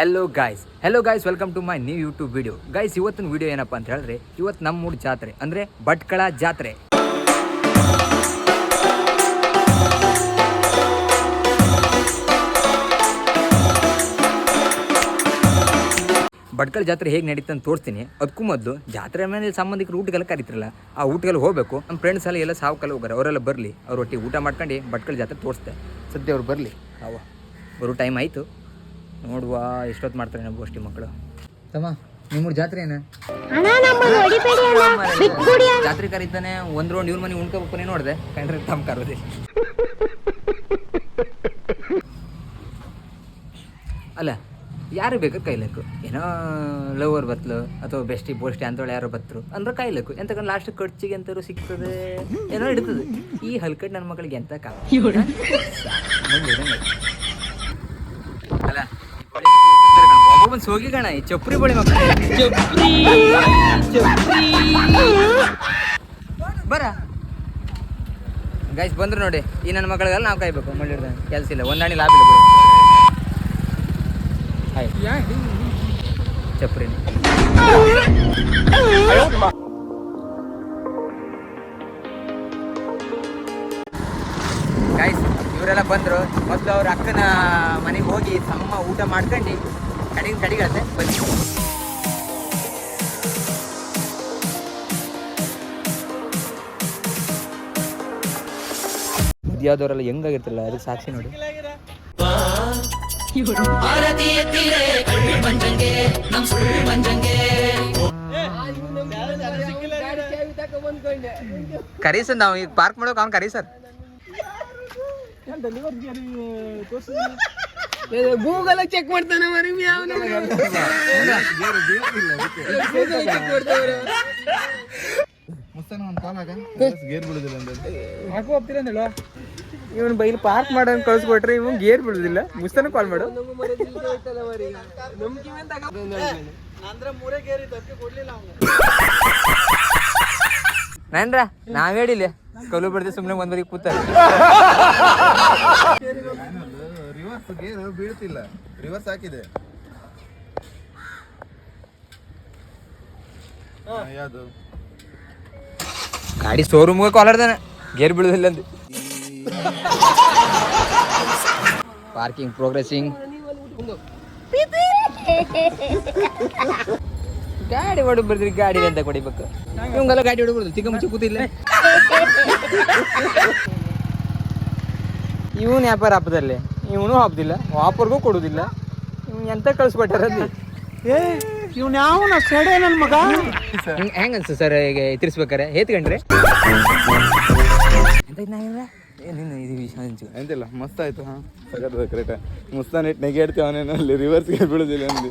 Hello guys hello guys welcome to my new YouTube video guys ಇವತ್ತಿನ video ಏನಪ್ಪ ಅಂತ ಹೇಳಿದ್ರೆ ಇವತ್ತು ನಮ್ಮೂರು ಜಾತ್ರೆ ಅಂದರೆ ಭಟ್ಕಳ ಜಾತ್ರೆ. ಭಟ್ಕಳ ಜಾತ್ರೆ ಹೇಗೆ ನಡೀತಂತ ಅಂತ ತೋರಿಸ್ತೀನಿ. ಅದಕ್ಕೂ ಮೊದಲು ಜಾತ್ರೆ ಮೇಲೆ ಸಂಬಂಧಿಕರು ಊಟಕ್ಕೆಲ್ಲ ಕರೀತಿರಲ್ಲ ಆ ಊಟಗೆಲ್ಲ ಹೋಗಬೇಕು. ನಮ್ಮ ಫ್ರೆಂಡ್ಸ್ ಎಲ್ಲ ಎಲ್ಲ ಸಾವುಕಲ್ಲ ಹೋಗಾರೆ ಅವರೆಲ್ಲ ಬರಲಿ ಅವ್ರ ಒಟ್ಟಿಗೆ ಊಟ ಮಾಡ್ಕೊಂಡು ಭಟ್ಕಳ ಜಾತ್ರೆ ತೋರಿಸ್ತೆ. ಸದ್ಯ ಅವ್ರು ಬರಲಿ. ಅವ ಬರೋ ಟೈಮ್ ಆಯಿತು. ನೋಡುವ ಎಷ್ಟೊತ್ತು ಮಾಡ್ತಾರೆ ನಮ್ಮ ಗೋಷ್ಠಿ ಮಕ್ಕಳು. ತಮ್ಮ ನಿಮ್ಮೂರು ಜಾತ್ರೆ ಏನು? ಜಾತ್ರೆ ಕರೀತಾನೆ ಒಂದ್ ರೌಂಡ್ ಇವ್ರ ಮನೆ ಉಣ್ಕೋಬೇಕು ನೋಡಿದೆ. ಕಂಡ್ರೆ ತಮ್ಮ ಕರೋದೆ. ಅಲ್ಲ ಯಾರು ಬೇಕು ಕೈಲಕ್ಕು? ಏನೋ ಲವರ್ ಬತ್ಲು ಅಥವಾ ಬೆಸ್ಟಿ ಬೋಸ್ಟಿ ಅಂತೇಳಿ ಯಾರೋ ಬತ್ರು. ಅಂದ್ರೆ ಕೈಲಕ್ಕು. ಎಂತಕೊಂಡು ಲಾಸ್ಟ್ ಖರ್ಚಿಗೆ ಎಂತಾರು ಸಿಗ್ತದೆ? ಏನೋ ಇಡ್ತದೆ ಈ ಹಲ್ಕಟ್ ನನ್ನ ಮಕ್ಕಳಿಗೆ ಎಂತ ಕಾಲ ಅಲ್ಲ ಒಬ್ಬೊಬ್ಬನ್ ಸೋಗಿ ಕಣ ಈ ಚಪ್ರಿ ಬಳಿ ಬರ. ಗೈಸ್ ಬಂದ್ರು ನೋಡಿ. ಈ ನನ್ನ ಮಗಳಿಗೆಲ್ಲ ನಾವು ಕಾಯ್ಬೇಕು, ಮಳ್ಳಿರ್ದ. ಕೆಲಸ ಇಲ್ಲ. ಒಂದಾಣಿ ಲಾಭ ಇಲ್ಲ ಚಪ್ರಿ ಗೈಸ್ ಇವರೆಲ್ಲ ಬಂದರು. ಮೊದಲು ಅವ್ರ ಅಕ್ಕನ ಮನೆಗೆ ಹೋಗಿ ತಮ್ಮ ಊಟ ಮಾಡ್ಕೊಂಡು. ಕಡಿಗೆ ಕಡಿ ಬನ್ನಿ ಯಾವ್ದವರೆಲ್ಲ ಹೆಂಗಾಗಿರ್ತಿಲ್ಲ ಅದಕ್ಕೆ ಸಾಕ್ಷಿ ನೋಡಿ. ಕರಿ ಸರ್ ನಾವು ಈಗ ಪಾರ್ಕ್ ಮಾಡೋಕೆ ಅವ್ನು ಕರಿ ಸರ್. ಗೂಗಲ್ ಚೆಕ್ ಮಾಡ್ತಾನೆ ಮರಿ ಹಾಕು. ಹೋಗ್ತೀರ ಅಂದಳು ಇವನು ಬೈಲ್ ಪಾರ್ಕ್ ಮಾಡೋನ್ ಕಳ್ಸ್ಕೊಟ್ರೆ ಇವ್ ಗೇರ್ ಬಿಡುದಿಲ್ಲ ಮುಸ್ತನ ಕಾಲ್ ಮಾಡು. ನಂದ್ರ ಮೂರೇ ಗೇರಿ ತಪ್ಪಿ ಕೊಡ್ಲಿಲ್ಲ ಅವ್ನು. ನಾನ್ರ ನಾವ್ ಹೇಳಿಲ್ಲ. ಕಲ್ಲು ಬಿಡ್ದೆ ಸುಮ್ನೆ ಒಂದ್ ಕೂತ ಕೂತಾರೆ ಗೇರ್ ಬೀಳ್ತಿಲ್ಲ. ರಿವರ್ಸ್ ಹಾಕಿದೆ. ಯಾವುದು? ಗಾಡಿ ಶೋರೂಮ್ಗೆ ಕಾಲ್ ಆಡ್ದಾನೆ ಗೇರ್ ಬೀಳುದಿಲ್ಲ ಅಂತ ಪಾರ್ಕಿಂಗ್ ಪ್ರೋಗ್ರೆಸಿಂಗ್ ಗಾಡಿ ಹೊಡಿ ಬರ್ದ್ರಿ ಗಾಡಿ ಅಂತ ಕೊಡಿಬೇಕು ನಿಮ್ಗೆಲ್ಲ ಗಾಡಿ ಹೊಡಿಬಾರ್ದು ಚಿಕ್ಕ ಮುಂಚೆ ಕೂತಿಲ್ಲ ಇವನ್ ವ್ಯಾಪಾರ ಹಬ್ಬದಲ್ಲಿ ಇವನು ಹಾಬ್ದಿಲ್ಲ ವಾಪರ್ಗೂ ಕೊಡುದಿಲ್ಲ. ಇವ್ನು ಎಂತ ಕಳ್ಸ್ಕೊಟ್ಟಾರ ಏ ಇವ್ನ ಯಾವ ಸೆಡೆ ನನ್ ಮಗ? ಹೆಂಗ ಅನ್ಸ ಸರ್ ಈಗ ತಿರ್ಸ್ಬೇಕಾರೆ ಹೇತ್ಕೊಂಡ್ರೆ ನಿನ್ನ ಇದು ಎಂತಿಲ್ಲ ಮಸ್ತ್ ಆಯ್ತು ಹಾ. ಮಸ್ತ್ ಕರೆಕ್ಟ್ ಮುಸ್ತಾನ್ ಇಟ್ಟು ನೆಗೆಡ್ತೀವಿ ಅವನೇನು ಅಲ್ಲಿ ರಿವರ್ಸ್ಗೆ ಬೀಳುದಿಲ್ಲ ಅಂದು.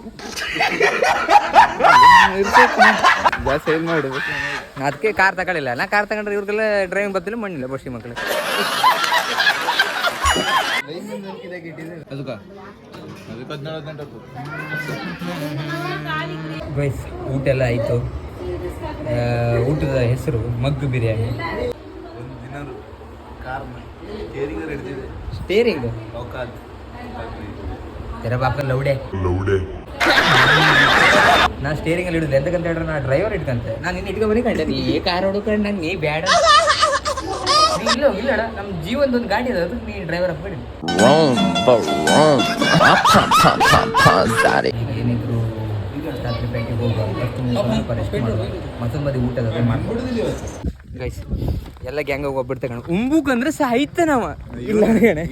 ಜಾಸ್ತಿ ಇದು ಮಾಡು. ನಾ ಅದಕ್ಕೆ ಕಾರ್ ತಗೊಳ್ಳಿಲ್ಲ ನಾ ಕಾರ್ ತಗೊಂಡ್ರೆ ಇವ್ರಿಗೆಲ್ಲ ಡ್ರೈವಿಂಗ್ ಬರ್ತಿಲ್ಲ ಮಣ್ಣಿಲ್ಲ ಬಸ್ಸಿ ಮಕ್ಕಳು ಊಟ ಎಲ್ಲ ಆಯಿತು. ಊಟದ ಹೆಸರು ಮಗ್ಗು ಬಿರಿಯಾನಿ. ಸ್ಟೇರಿಂಗ್ ಲೌಡೆ. ನಾ ಸ್ಟೇರಿಂಗ್ ಅಲ್ಲಿ ಹಿಡಿದ್ರೆ ಎಂತ ಕಂತ ನಾ ಡ್ರೈವರ್ ಇಟ್ಕಂತೆ. ನಾನು ನಿನ್ನ ಬರೀ ಕಂಡೆ ನೀ ಕಾರ್ ಹೊಡ್ಕೊಂಡು ನಂಗೆ ನೀ ಬೇಡ. ಇಲ್ಲ ಇಲ್ಲಡ ನಮ್ಮ ಜೀವನದೊಂದು ಗಾಡಿ ಅದ ಅದಕ್ಕೆ ನೀ ಡ್ರೈವರ್ ಹಾಕ್ಬೇಡಿ wrong, but wrong. Pump, pump, pump, pump, got it. ಈಗ ಏನಿದ್ರು ರಾತ್ರಿ ಪೇಟೆಗೆ ಹೋಗುವ ಮತ್ತೊಂದು ಬದಿ ಊಟದ ಗೈಸ್ ಎಲ್ಲ ಗ್ಯಾಂಗ್ ಒಬ್ಬರು ತಗೊಂಡು ಉಂಬುಕ್ ಅಂದ್ರೆ ಸಾಯ್ತ ನಾವ. ಇಲ್ಲ.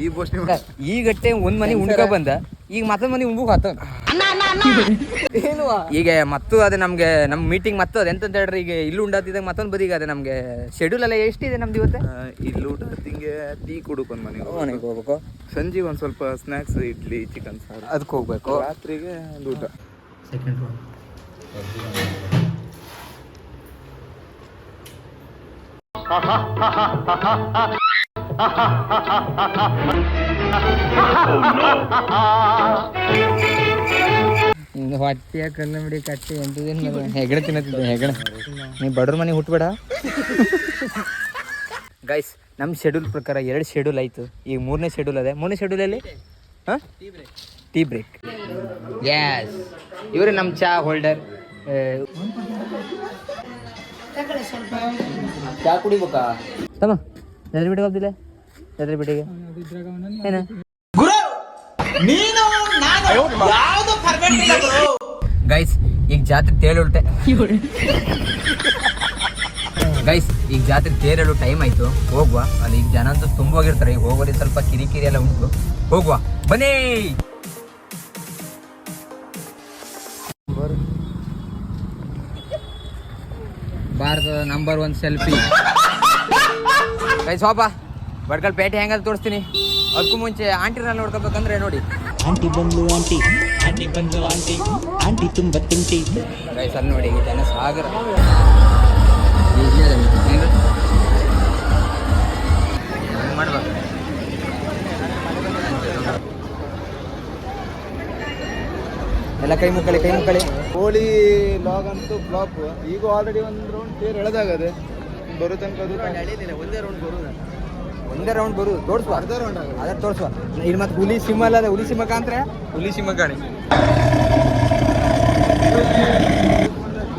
ಈ ಬೋಸ್ಟಿ ಈ ಗಟ್ಟೆ ಒಂದ್ ಮನೆ ಉಣ್ಕ ಬಂದ ಈಗ ಮತ್ತೊಂದ್ ಮನೆ ಉಂಬುಕ್ ಆತ ಈಗ ಮತ್ತು ಅದೇ ನಮ್ಗೆ ನಮ್ ಮೀಟಿಂಗ್ ಮತ್ತು ಅದ ಎಂತ ಹೇಳ್ರಿ ಈಗ ಇಲ್ಲಿ ಉಂಡಾತಿದಾಗ ಮತ್ತೊಂದು ಬದಿಗೆ ಅದೇ ನಮ್ಗೆ ಶೆಡ್ಯೂಲ್ ಎಲ್ಲ ಎಷ್ಟಿದೆ ನಮ್ದು ಇವತ್ತು? ಇಲ್ಲಿ ಊಟ ತಿಂಗೆ ಟೀ ಕುಡ್ಕೊಂಡ್ ಮನೆಗೆ ಮನೆಗೆ ಹೋಗ್ಬೇಕು. ಸಂಜೆ ಒಂದ್ ಸ್ವಲ್ಪ ಸ್ನಾಕ್ಸ್ ಇಡ್ಲಿ ಚಿಕನ್ ಸಾರು. ಅದಕ್ಕೆ ಹೋಗ್ಬೇಕು. ರಾತ್ರಿಗೆ ಒಂದು ಊಟ. ಸೆಕೆಂಡ್ ಹೊಟ್ಟೆಯ ಬಿಡಿ ಕಟ್ಟಿ ಎಂತದೇನು ಹೆಗಡೆ ತಿನ್ನತ್ತಿದ್ದೆ ಹೆಗಡೆ ನೀ ಬಡ್ರ ಮನೆ ಹುಟ್ಬೇಡ. ಗೈಸ್ ನಮ್ಮ ಶೆಡ್ಯೂಲ್ ಪ್ರಕಾರ ಎರಡು ಶೆಡ್ಯೂಲ್ ಆಯಿತು. ಈಗ ಮೂರನೇ ಶೆಡ್ಯೂಲ್ ಅದೇ. ಮೂರನೇ ಶೆಡ್ಯೂಲಲ್ಲಿ ಹಾಂ? ಟೀ ಬ್ರೇಕ್ ಗ್ಯಾಸ್ ಇವರು ನಮ್ಮ ಚಾ ಹೋಲ್ಡರ್ ಚಾ ಕುಡಿಬೇಕಾ? ತಮ್ಮ ಬಿಡಿಗೆ ಬಿಟ್ಟಿಗೆ ಹೋಗ್ತಿಲ್ಲ ಎದ್ರ ಬಿಟ್ಟಿಗೆ ಏನ ಗೈಸ್ ಈಗ ಜಾತ್ರೆ ತೇಳುಲ್ಟೆ ಗೈಸ್ ಈಗ ಜಾತ್ರೆ ತೇರಲು ಟೈಮ್ ಆಯ್ತು. ಹೋಗುವ. ಅಲ್ಲಿ ಈಗ ಜನ ಅಂತೂ ತುಂಬ ಹೋಗಿರ್ತಾರೆ. ಈಗ ಹೋಗೋರಿ ಸ್ವಲ್ಪ ಕಿರಿಕಿರಿ ಎಲ್ಲ ಉಂಟು. ಹೋಗುವ. ಬನ್ನಿ! ಭಾರತದ ನಂಬರ್ ಒನ್ ಸೆಲ್ಫಿ ಗೈಸ್ ಹೋಪ ಬಡ್ಕಲ್ ಪೇಟೆ ಹೆಂಗಂತ ತೋರಿಸ್ತೀನಿ. ಅದಕ್ಕೂ ಮುಂಚೆ ಆಂಟಿನ ನೋಡ್ಕೋಬೇಕಂದ್ರೆ ನೋಡಿ. ಆಂಟಿ ಬಂದ್ಲು ಆಂಟಿ ಆಂಟಿ ಬಂದ್ಲು ಆಂಟಿ ಆಂಟಿ ತುಂಬ ತಿಂಟಿ ಸರ್ ನೋಡಿ ಸಾಗರ. ಎಲ್ಲ ಕೈ ಮುಕ್ಕಳಿ ಕೈ ಮುಕ್ಕಳಿ. ಕೋಳಿ ಲಾಗ್ ಅಂತೂ ಫ್ಲಾಪ್ ಈಗ ಆಲ್ರೆಡಿ ಒಂದು ರೌಂಡ್ ತೇರು ಎಳೆದಾಗದೆ. ಬರೋ ತನಕ ಅದು ಒಂದೇ ರೌಂಡ್ ಬರುದ. ಒಂದೇ ರೌಂಡ್ ಬರು ತೋರಿಸುವ. ಅರ್ಧ ರೌಂಡ್ ತೋರಿಸುವ. ಇಲ್ಲಿ ಮತ್ತೆ ಹುಲಿ ಸಿಂಹ ಅಲ್ಲ ಅದ ಹುಲಿ ಸಿಂಹ ಕಾಂತ್ರೆ ಹುಲಿ ಸಿಂಹ ಕಾಣಿ.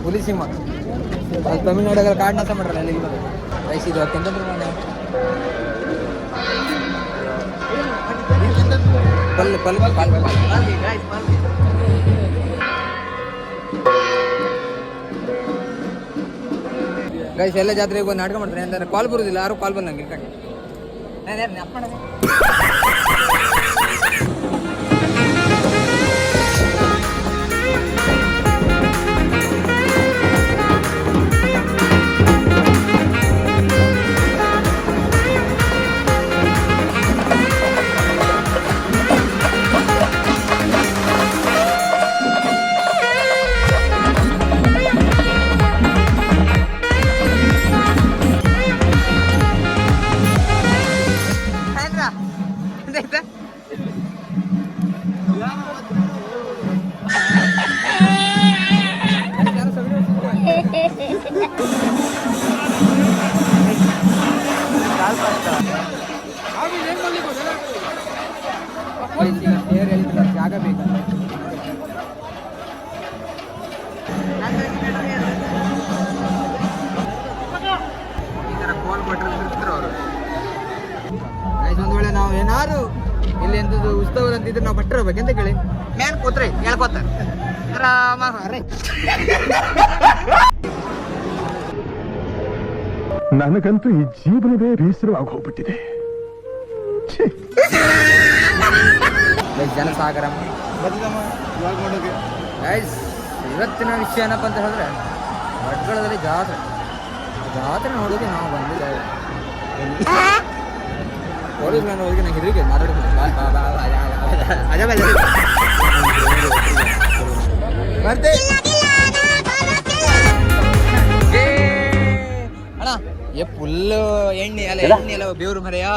ಹುಲಿ ಸಿಂಹ. ಅಲ್ಲಿ ತಮಿಳ್ನಾಡಾಗ ಕಾಡ್ನಾಸ ಮಾಡ್ರಲ್ಲ ಅಲ್ಲಿ ಇದು ಅತ್ಯಂತ ಪ್ರಮಾಣ ಪಲ್ ಪಲ್ ಪಲ್ ಗೈಸ್ ಎಲ್ಲ ಜಾತ್ರೆಗೆ ಒಂದು ನಾಟಕ ಮಾಡ್ತಾರೆ ಅಂತಂದ್ರೆ ಕಾಲ್ ಬರುದಿಲ್ಲ ಯಾರು ಕಾಲ್ ಬಂದಂಗೆ A ver, me. ನಾನು ಯಾರು ಹೇಳಿದ್ರೆ ಜಾಗ ಬೇಕು ಈ ಥರ ಒಂದು ವೇಳೆ ನಾವು ಏನಾರು ಇಲ್ಲಿ ಎಂತದ್ದು ಉತ್ಸವ ಅಂತಿದ್ರೆ ನಾವು ಭಟ್ರ ಅಂತ ಕೇಳಿ? ಮ್ಯಾನ್ ಕೂತ್ರೆ ಹೇಳ್ಕೊತಾರೆ. ನನಗಂತೂ ಈ ಜೀವನವೇ ಬೇಸರವಾಗಿ ಹೋಗ್ಬಿಟ್ಟಿದೆ. ಜನಸಾಗರ ಗೈಸ್ ಇವತ್ತಿನ ವಿಷಯ ಏನಪ್ಪ ಅಂತ ಹೇಳಿದ್ರೆ ಭಟ್ಕಳದಲ್ಲಿ ಜಾತ್ರೆ. ಜಾತ್ರೆ ನೋಡೋಕೆ ನಾವು ಬಂದಿದ್ದೇವೆ. ಪೊಲೀಸ್ ಮ್ಯಾನ್ ಹೋಗಿ. ಅದೇ ಬಾ, ಏ, ಅಣ್ಣ ಏ ಫುಲ್ಲು ಎಣ್ಣೆ ಅಲ್ಲ ಎಣ್ಣೆ ಅಲ್ಲ ಬೇವ್ರು ಮರೆಯಾ?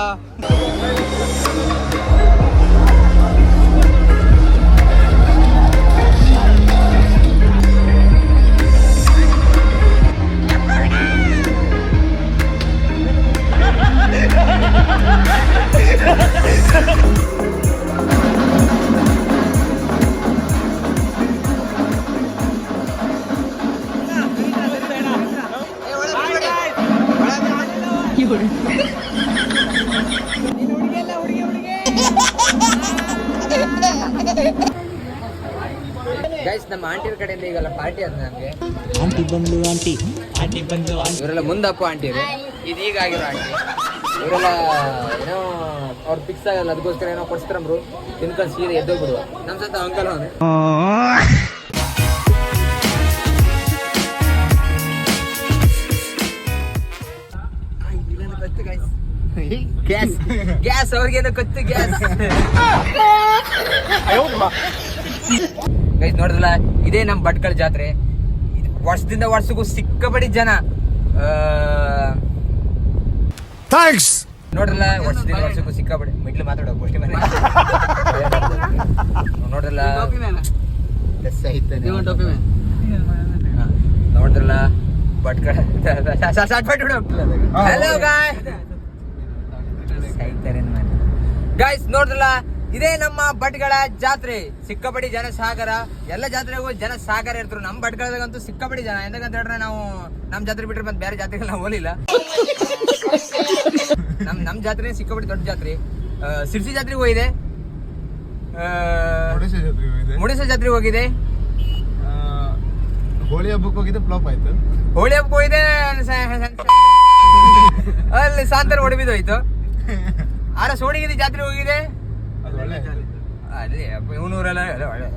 ಗೈಸ್ ನಮ್ಮ ಆಂಟಿಯರ ಕಡೆಯಿಂದ ಈಗೆಲ್ಲ ಪಾರ್ಟಿ ಅದ ನಮಗೆ? ಆಂಟಿ ಬಂದು ಆಂಟಿ ಆಂಟಿ ಬಂದು ಇವರೆಲ್ಲ ಮುಂದಪ್ಪ ಆಂಟಿ ಇದೀಗ ಆಗಿರೋ ಆಂಟಿ ಇವರೆಲ್ಲ ಏನೋ ಅವ್ರು ಫಿಕ್ಸ್ ಆಗಲ್ಲ ಅದಕ್ಕೋಸ್ಕರ ಏನೋ ಕೊಡ್ಸ್ತಾರಮ್ರು ತಿನ್ಕೊಂಡು ಸೀರೆ ಎದ್ದೋಗ್ಬಿಡುವ ನಮ್ಮ ಸತ ಅಂಕಲ್ ಅವನು. ಗ್ಯಾಸ್ ಗ್ಯಾಸ್ ಅವ್ರಿಗೇನು ಗೊತ್ತು ಗ್ಯಾಸ್ ಗೈಸ್ ನೋಡಿದ್ರಲ್ಲ ಇದೇ ನಮ್ಮ ಭಟ್ಕಳ ಜಾತ್ರೆ. ಇದು ವರ್ಷದಿಂದ ವರ್ಷಕ್ಕೂ ಸಿಕ್ಕಬಡಿ ಜನ. ಥ್ಯಾಂಕ್ಸ್. ನೋಡ್ರಲ್ಲ ವರ್ಷದಿಂದ ವರ್ಷಕ್ಕೂ ಸಿಕ್ಕಾಬಿಡಿ ಮಿಡ್ಲು ಮಾತಾಡೋ ಗೋಷ್ಠಿ ಮನೆ ನೋಡ್ರಲ್ಲ ಲೆಸ್ ಐತೆ ಹಾ, ನೋಡಿದ್ರಲ್ಲ ಭಟ್ಕಳ ಹಲೋ ಗಾಯ್ ಗಾಯ್ಸ್ ನೋಡಿದ್ರಲ್ಲ ಇದೇ ನಮ್ಮ ಭಟ್ಗಳ ಜಾತ್ರೆ. ಸಿಕ್ಕಬಡಿ ಜನಸಾಗರ. ಎಲ್ಲ ಜಾತ್ರೆಗೂ ಜನ ಸಾಗರ ಇರ್ತಾರೆ. ನಮ್ಮ ಭಟ್ಗಳದಾಗಂತೂ ಸಿಕ್ಕಬಡಿ ಜನ. ಎಂತಕ್ಕಂತ ಹೇಳಿದ್ರೆ ನಾವು ನಮ್ಮ ಜಾತ್ರೆ ಬಿಟ್ಟರೆ ಮತ್ತೆ ಬೇರೆ ಜಾತ್ರೆಗಳನ್ನ ನಾವು ಹೋಲಿಲ್ಲ ನಮ್ ನಮ್ಮ ಜಾತ್ರೆ ಸಿಕ್ಕಬಡಿ ದೊಡ್ಡ ಜಾತ್ರೆ. ಸಿರ್ಸಿ ಜಾತ್ರೆಗೆ ಹೋಗಿದೆ. ಮುಡಿಸ ಜಾತ್ರೆಗೆ ಹೋಗಿದೆ. ಹೋಳಿ ಹಬ್ಬಕ್ಕೆ ಹೋಗಿದೆ ಫ್ಲಾಪ್ ಆಯ್ತು. ಹೋಳಿ ಹಬ್ಬಕ್ಕೆ ಹೋಗಿದೆ ಅಲ್ಲಿ ಸಾಂತರ್ ಸ- ಹೋಯ್ತು. ಆರ ಸೋಣಿಗಿರಿ ಜಾತ್ರೆ ಹೋಗಿದೆ. ಅಲ್ಲಿ ಇವನೂರೆಲ್ಲ ಒಳ್ಳೆ.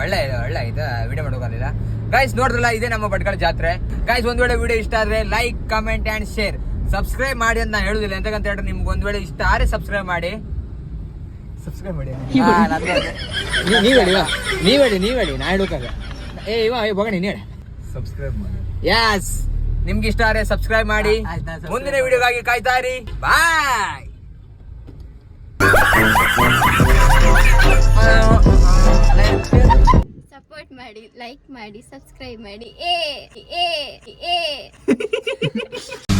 ಒಳ್ಳೆ ಒಳ್ಳೆ ಇದೆ ವಿಡಿಯೋ ಮಾಡೋಕ್ಕಾಗಲಿಲ್ಲ ಗೈಸ್ ನೋಡಿದ್ರಲ್ಲ ಇದೇ ನಮ್ಮ ಭಟ್ಕಳ ಜಾತ್ರೆ. ಗೈಸ್ ಒಂದ್ ವೇಳೆ ವಿಡಿಯೋ ಇಷ್ಟ ಆದ್ರೆ like comment and share subscribe ಮಾಡಿ ಅಂತ ನಾನು ಹೇಳುದಿಲ್ಲ. ಎಂತಕ್ಕಂತ ಹೇಳಿದ್ರೆ ನಿಮ್ಗೆ ಒಂದ್ ವೇಳೆ ಇಷ್ಟ ಆದ್ರೆ ಸಬ್ಸ್ಕ್ರೈಬ್ ಮಾಡಿ. ಸಬ್ಸ್ಕ್ರೈಬ್ ಮಾಡಿ. ನೀವು ಹೇಳಿ. ನೀವು ನೀವ್ ಹೇಳಿ ನೀವ್ ಹೇಳಿ ನಾ ಏ ಇವ ಏ ಬಗಣಿ ನೀ ಹೇಳಿ. ಸಬ್ಸ್ಕ್ರೈಬ್ ಮಾಡಿ. ಯಸ್ ನಿಮ್ಗೆ ಇಷ್ಟ ಆದ್ರೆ ಸಬ್ಸ್ಕ್ರೈಬ್ ಮಾಡಿ. ಮುಂದಿನ ವಿಡಿಯೋಗಾಗಿ ಕಾಯ್ತಾ ಇರಿ. ಬಾಯ್ ಸಪೋರ್ಟ್ ಮಾಡಿ ಲೈಕ್ ಮಾಡಿ ಸಬ್ಸ್ಕ್ರೈಬ್ ಮಾಡಿ. ಏ ಏ ಏ.